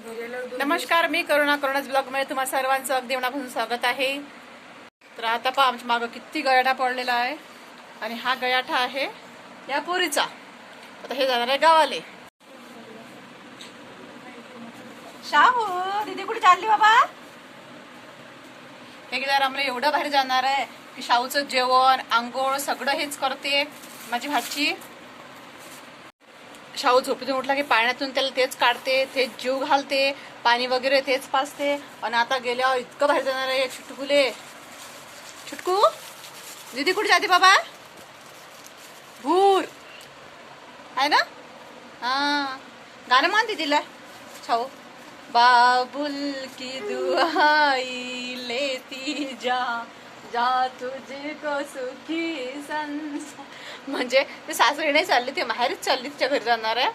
नमस्कार मी करुणा करुणाच ब्लॉगमध्ये तुम्हा सर्वांचं अगदी मनापासून स्वागत आहे. तर आता पहा आमच्या मागं किती गयाठा पडलेला आहे आणि हा गयाठा आहे या पोरीचा. आता हे जाणार आहे गावाले. शाहू दीदी कुठे चालली बाबा? हे गेल्यावर आम्हाला एवढं बाहेर जाणार आहे की शाहूचं जेवण आंघोळ सगळं हेच करते. माझी भाची शाहू झोपेतून उठला की पाण्यातून त्याला तेच काढते तेच जीव घालते पाणी वगैरे तेच पाचते आणि आता गेल्यावर इतकं बाहेर जाणार आहे छुटकुले छुटकू दीदी कुठे जाते बाबा? भूर. आहे ना? हा. गाणं मान दीदीला शाहू. बाबुल की दुहाई लेती जा. जा तुझे को सुखी संसार. म्हणजे ते सासरी नाही चालली ते माहेरच चालली तिच्या घरी जाणार आहे.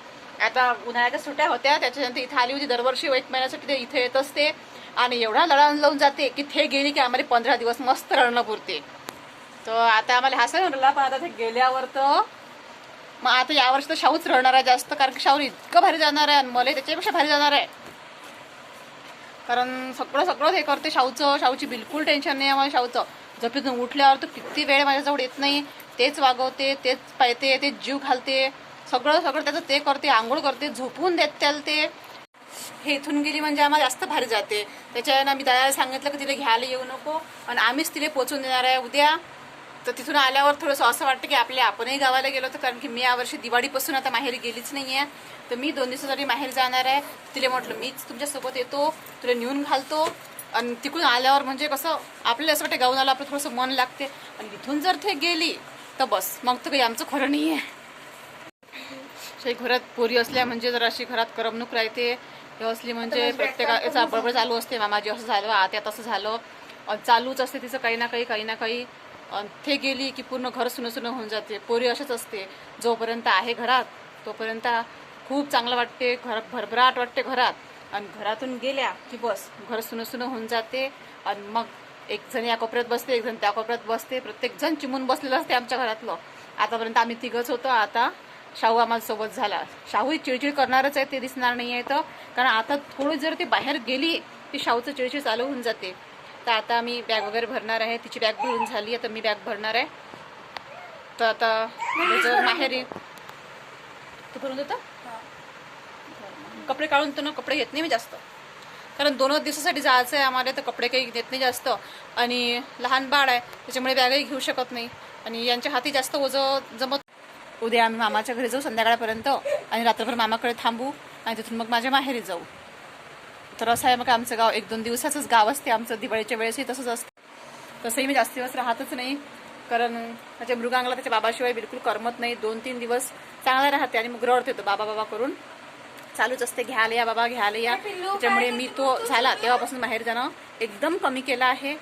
आता उन्हाळ्याच्या सुट्ट्या होत्या त्याच्यानंतर इथे आली होती दरवर्षी एक महिन्यासाठी ते इथे येत असते. आणि एवढा लढा लावून जाते की ते गेली की आम्हाला पंधरा दिवस मस्त रडणं पुरते. तर आता आम्हाला हा सगळं रडला पण आता ते गेल्यावर तर मग आता यावर्षी तर शाहूच रडणार आहे जास्त कारण की शाहू इतकं भारी जाणार आहे आणि मला त्याच्यापेक्षा भारी जाणार आहे. कारण सगळं सगळंच हे करते शाहूचं शाहूची बिलकुल टेन्शन नाही आम्हाला शाहूचं. झोपेतून उठल्यावर तर किती वेळ माझ्याजवळ येत नाही. तेच वागवते तेच पाहते तेच जीव घालते. सगळं सगळं त्याचं ते करते आंघोळ करते झोपून देत त्याला ते हे इथून गेली म्हणजे आम्हाला जास्त भारी जाते. त्याच्यानं आम्ही दादाला सांगितलं की तिला घ्यायला येऊ नको. आणि आम्हीच तिला पोचून देणार आहे. उद्या तर तिथून आल्यावर थोडंसं असं वाटतं की आपल्या आपणही गावाला गेलो होतो कारण की मी यावर्षी दिवाळीपासून आता माहेरी गेलीच नाही आहे तर मी दोन दिवसासाठी माहेर जाणार आहे. तिला म्हटलं मीच तुमच्यासोबत येतो तुला नेऊन घालतो. आणि तिकडून आल्यावर म्हणजे कसं आपल्याला असं वाटतं गाऊन आलं आपलं थोडंसं मन लागते. आणि इथून जर ते गेली तर बस मग तर काही आमचं खरं नाही आहे घरात पोरी असल्या म्हणजे जर अशी घरात करमणूक राहते. असली म्हणजे प्रत्येकाचा बरोबर चालू असते. मामाजी असं झालं आत्या तसं झालं. चालूच असते तिचं काही ना काही काही ना काही. ते गेली की पूर्ण घर सुनं सुनं होऊन जाते. पोरी असंच असते. जोपर्यंत आहे घरात तोपर्यंत खूप चांगलं वाटते घर भरभराट वाटते घरात. आणि घरातून गेल्या की बस घर सुनं सुनं होऊन जाते. आणि मग एक जण या कोपऱ्यात बसते एक जण त्या कोपऱ्यात बसते. प्रत्येक जण चिमून बसलेलं असते आमच्या घरातलं. आतापर्यंत आम्ही तिघंच होतो. आता शाहू आम्हाला सोबत झाला. शाहू चिडचिड करणारच आहे ते दिसणार नाही आहे तर कारण आता थोडी जर ती बाहेर गेली ती शाहूचं चिडचिड चालू होऊन जाते. तर आता मी बॅग वगैरे भरणार आहे. तिची बॅग भरून झाली आता मी बॅग भरणार आहे. तर आता त्याचं माहेरी तू भरून देतं? कपडे काढून तर ना कपडे घेत नाही मी जास्त. कारण दोन दिवसासाठी जायचं आहे आम्हाला तर कपडे काही घेत नाही जास्त. आणि लहान बाळ आहे त्याच्यामुळे बॅगही घेऊ शकत नाही. आणि यांच्या हाती जास्त ओझं जमत उद्या आम्ही मामाच्या घरी जाऊ संध्याकाळपर्यंत. आणि रात्रभर मामाकडे थांबू आणि तिथून मग माझ्या माहेरी जाऊ. तर असं आहे मग आमचं गाव एक दोन दिवसाचंच गाव असते. आमचं दिवाळीच्या वेळेसही तसंच असतं. तसंही मी जास्त दिवस राहतच नाही कारण माझ्या मृगांगला त्याच्या बाबाशिवाय बिलकुल करमत नाही. दोन तीन दिवस चांगला राहते आणि मग रडते तो बाबा बाबा करून. चालूच असते घ्यायला या बाबा घ्यायला या. त्याच्यामुळे मी तो झाला. तेव्हापासून बाहेर जाणं एकदम कमी केलं आहे.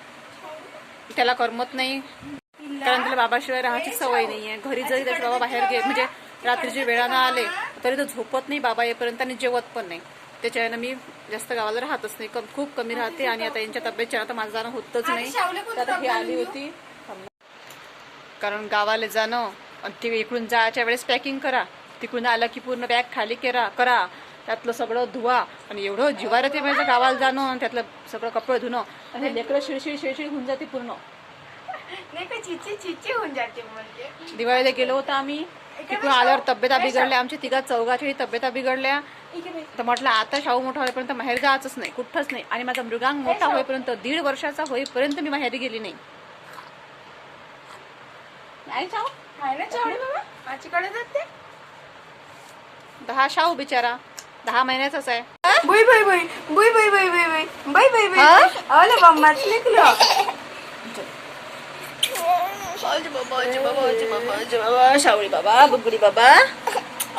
त्याला करमत नाही. कारण त्याला बाबाशिवाय राहायची सवय नाही आहे घरी जरी त्याचे बाबा बाहेर गे म्हणजे रात्रीच्या वेळानं आले तरी तो झोपत नाही बाबा येईपर्यंत आणि जेवत पण नाही. त्याच्यानं मी जास्त गावाला राहतच नाही. खूप कमी राहते आणि आता यांच्या तब्येतच्या आता माझं जाणं होतच नाही. तर ही आली होती. कारण गावाला जाणं आणि ते इकडून जायच्या वेळेस पॅकिंग करा. तिकडून आलं की पूर्ण बॅग खाली करा करा. त्यातलं सगळं धुवा. आणि एवढं जिवार येते माझ्या गावाला जाणं आणि त्यातलं सगळं कपडे धुणं. आणि लेकरं शिळशिळ शिळशिळ होऊन जाते पूर्ण. नाही का चिची चिची होऊन जाते म्हणजे दिवाळीला गेलो होतो आम्ही. तिकडून आल्यावर तब्येता बिघडल्या आमच्या तिघा चौघाच्याही तब्येता बिघडल्या. तर म्हटलं आता शाहू मोठा होईपर्यंत माहेर जायचंच नाही कुठंच नाही. आणि माझा मृगांग मोठा होईपर्यंत दीड वर्षाचा होईपर्यंत मी माहेरी गेली नाही. दहा शाहू बिचारा. दहा महिन्याचाच आहे. बुई बुई बुई. बुई बुई बुई बुई बुई. बुई बुई बुई. अरे बम्माच निघलं शावळी बाबा बुगडी बाबा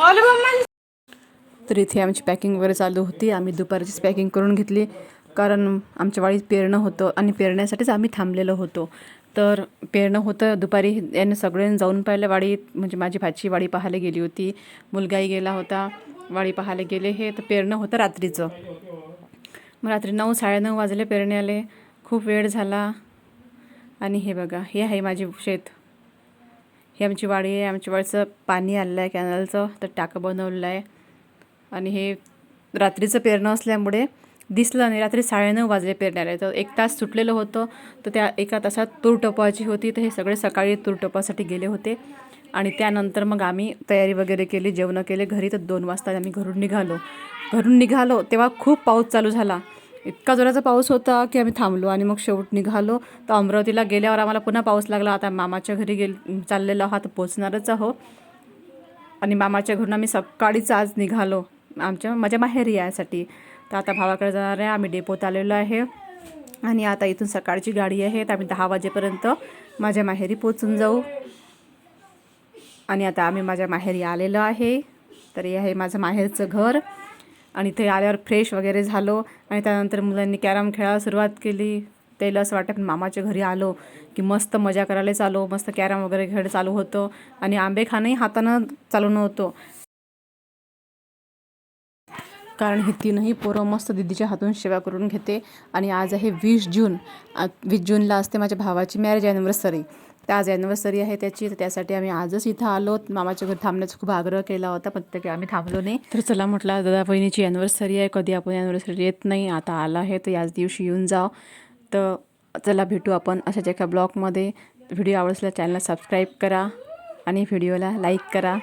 अरे बम्मा तर इथे आमची पॅकिंग वगैरे चालू होती. आम्ही दुपारचीच पॅकिंग करून घेतली. कारण आमच्या वाडीत पेरणं होतं आणि पेरण्यासाठीच आम्ही थांबलेलो होतो. तर पेरणं होतं. दुपारी याने सगळ्यांनी जाऊन पाहिलं वाडीत. म्हणजे माझी भाची वाडी पाहायला गेली होती. मुलगाही गेला होता. वाडी पाहायला गेले. हे तर पेरणं होतं रात्रीचं. मग रात्री नऊ साडेनऊ वाजले पेरण्याले. खूप वेळ झाला. आणि हे बघा हे आहे माझे शेत. हे आमची वाडी आहे आमच्या वाडीचं पाणी आलेलं आहे कॅनलचं तर टाकं बनवलेलं आहे. आणि हे रात्रीचं पेरणं असल्यामुळे दिसलं नाही रात्री साडेनऊ वाजले पेरण्याला. तर एक तास सुटलेलं होतं तर त्या एका तासात तूर टोपायची होती तर हे सगळे सकाळी तूर टोपासाठी गेले होते. आणि त्यानंतर मग आम्ही तयारी वगैरे केली जेवणं केले. घरी तर दोन वाजता आम्ही घरून निघालो. घरून निघालो तेव्हा खूप पाऊस चालू झाला. इतका जोराचा पाऊस होता की आम्ही थांबलो आणि मग शेवट निघालो. तर अमरावतीला गेल्यावर आम्हाला पुन्हा पाऊस लागला. आता मामाच्या घरी गेल चाललेलो आहात. पोचणारच आहो आणि मामाच्या घरून आम्ही सकाळीच आज निघालो. आमच्या माझ्या माहेरी यासाठी. तर आता भावाकडे जाणार आहे. आम्ही डेपोत आलेलो आहे. आणि आता इथून सकाळची गाडी आहे. तर आम्ही दहा वाजेपर्यंत माझ्या माहेरी पोचून जाऊ. आणि आता आम्ही माझ्या माहेरी आलेलो आहे. तर हे आहे माझं माहेरचं घर. आणि इथे आल्यावर फ्रेश वगैरे झालो. आणि त्यानंतर मुलांनी कॅरम खेळायला सुरुवात केली. त्याला असं वाटतं मामाच्या घरी आलो की मस्त मजा करायला चालू मस्त कॅरम वगैरे खेळ चालू होतो. आणि आंबे खाणंही हातानं चालू नव्हतं. कारण हे तीनही पोरं मस्त दिदीच्या हातून सेवा करून घेते. आणि आज आहे वीस जून वीस जूनला असते माझ्या भावाची मॅरेज ॲनिव्हर्सरी तर आज ॲनिव्हर्सरी आहे त्याची तर त्यासाठी आम्ही आजच इथं आलो. मामाच्या घर थांबण्याचा खूप आग्रह केला होता पण ते आम्ही थांबलो नाही. तर चला म्हटलं दादा बहिणीची ॲनिव्हर्सरी आहे. कधी आपण ॲनिव्हर्सरी येत नाही आता आला आहे तर याच दिवशी येऊन जाव तर चला भेटू आपण अशाच एका ब्लॉगमध्ये व्हिडिओ आवडसल्या चॅनलला सबस्क्राईब करा आणि व्हिडिओला लाईक करा.